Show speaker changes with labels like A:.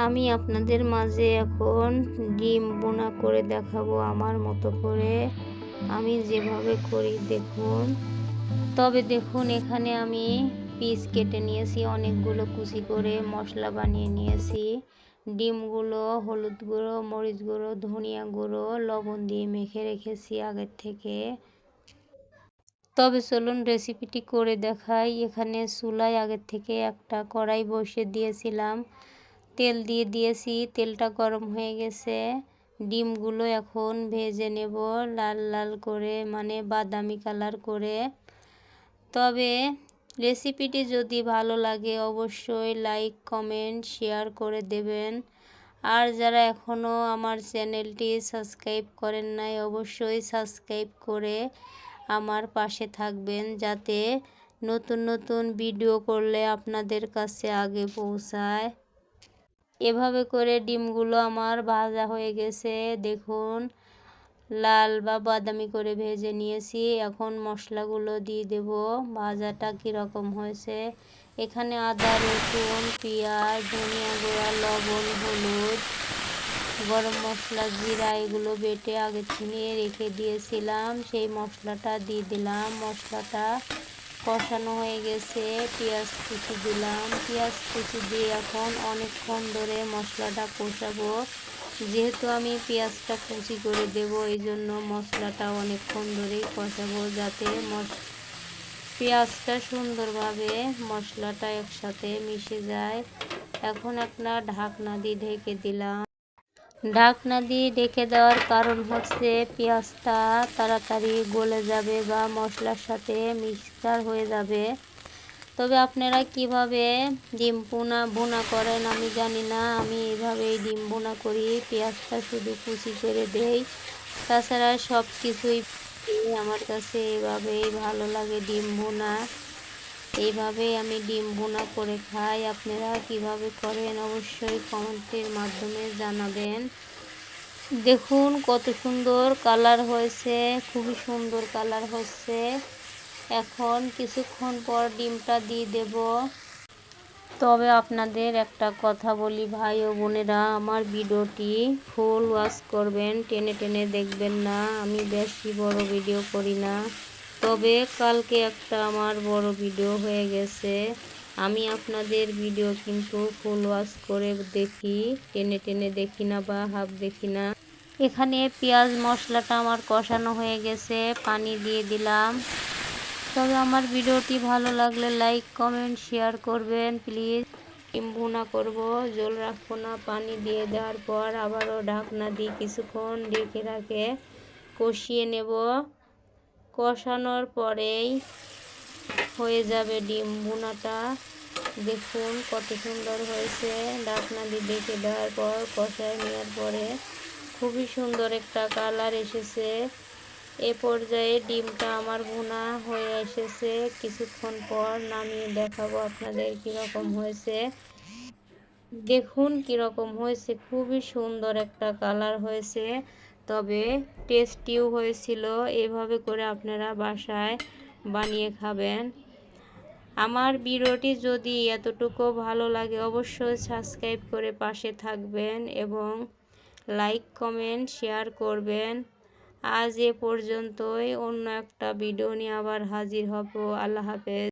A: আমি আপনাদের মাঝে এখন ডিম বোনা করে দেখাবো আমার মতো করে। আমি যেভাবে করি, দেখুন। তবে দেখুন, এখানে আমি পিস কেটে নিয়েছি, অনেকগুলো কুচি করে মশলা বানিয়ে নিয়েছি। ডিমগুলো, হলুদ গুঁড়ো, মরিচ গুঁড়ো, ধনিয়া গুঁড়ো, লবণ দিয়ে মেখে রেখেছি আগের থেকে। তবে চলুন রেসিপিটি করে দেখাই। এখানে চুলায় আগের থেকে একটা কড়াই বসিয়ে দিয়েছিলাম। তেল দিয়ে দিয়েছি, তেলটা গরম হয়ে গেছে। ডিমগুলো এখন ভেজে নেব লাল লাল করে মানে বাদামি কালার করে। তবে রেসিপিটি যদি ভালো লাগে অবশ্যই লাইক, কমেন্ট, শেয়ার করে দেবেন। আর যারা এখনও আমার চ্যানেলটি সাবস্ক্রাইব করেন নাই, অবশ্যই সাবস্ক্রাইব করে আমার পাশে থাকবেন, যাতে নতুন নতুন ভিডিও করলে আপনাদের কাছে আগে পৌঁছায়। এভাবে করে ডিমগুলো আমার ভাজা হয়ে গেছে। দেখুন, লাল বা বাদামি করে ভেজে নিয়েছি। এখন মশলাগুলো দিয়ে দেব। ভাজাটা কীরকম হয়েছে? এখানে আদা, রসুন, পেঁয়াজ, ধনিয়া গুঁড়া, লবণ, হলুদ, গরম মশলা, জিরা এগুলো বেটে আগে থেকে রেখে দিয়েছিলাম। সেই মশলাটা দিয়ে দিলাম। মশলাটা কষানো হয়ে গেছে, পেঁয়াজ কুচি দিলাম। পেঁয়াজ কুচি দিয়ে এখন অনেকক্ষণ ধরে মশলাটা কষাবো। যেহেতু আমি পেঁয়াজটা কুচি করে দেব এই জন্য মশলাটা অনেকক্ষণ ধরেই কষাবো যাতে পেঁয়াজটা সুন্দরভাবে মশলাটা একসাথে মিশে যায়। এখন একটা ঢাকনা দিয়ে ঢেকে দিলাম। ঢাকনা দিয়ে ঢেকে দেওয়ার কারণ হচ্ছে পেঁয়াজটা তাড়াতাড়ি গলে যাবে বা মশলার সাথে মিক্সচার হয়ে যাবে। তবে আপনারা কীভাবে ডিম বোনা বোনা করেন আমি জানি না। আমি এইভাবেই ডিম বোনা করি, পেঁয়াজটা শুধু কুচি করে দেই। তাছাড়া সব কিছুই আমার কাছে এভাবেই ভালো লাগে ডিম বোনা। এইভাবেই আমি ডিম বোনা করে খাই। আপনারা কীভাবে করেন অবশ্যই কমেন্টের মাধ্যমে জানাবেন। দেখুন কত সুন্দর কালার হয়েছে, খুবই সুন্দর কালার হচ্ছে এখন কিছুক্ষণ পর ডিমটা দিয়ে দেব। তবে আপনাদের একটা কথা বলি, ভাই ও বোনেরা, আমার ভিডিওটি ফুল ওয়াশ করবেন, টেনে টেনে দেখবেন না। আমি বেশি বড় ভিডিও করি না। তবে কালকে একটা আমার বড় ভিডিও হয়ে গেছে। আমি আপনাদের ভিডিও কিন্তু ফুল ওয়াশ করে দেখি, টেনে টেনে দেখি না বা হাফ দেখি না। এখানে পেঁয়াজ মশলাটা আমার কষানো হয়ে গেছে, পানি দিয়ে দিলাম। তবে আমার ভিডিওটি ভালো লাগলে লাইক কমেন্ট শেয়ার করবেন প্লিজ ভুনা করব, জল রাখব না, পানি দিয়ে দেওয়ার পর আবারও ঢাকনা দিয়ে কিছুক্ষণ ঢেকে রাখে কষিয়ে নেব। কষানোর পরেই হয়ে যাবে ডিম ভুনাটা। দেখুন কত সুন্দর হয়েছে। ঢাকনা দিয়ে ডেকে দেওয়ার পর কষায় নেওয়ার পরে খুবই সুন্দর একটা কালার এসেছে। এ পর্যায়ে ডিমটা আমার ভুনা হয়ে এসেছে। কিছুক্ষণ পর নামিয়ে দেখাবো আপনাদের কীরকম হয়েছে। দেখুন কীরকম হয়েছে। খুবই সুন্দর একটা কালার হয়েছে। তবে টেস্টিও হয়েছিল। এভাবে করে আপনারা বাসায় বানিয়ে খাবেন। আমার ভিডিওটি যদি এতটুকু ভালো লাগে অবশ্যই সাবস্ক্রাইব করে পাশে থাকবেন এবং লাইক, কমেন্ট, শেয়ার করবেন। আজ এ পর্যন্তই। অন্য একটা ভিডিও নিয়ে আবার হাজির হব। আল্লাহ হাফেজ।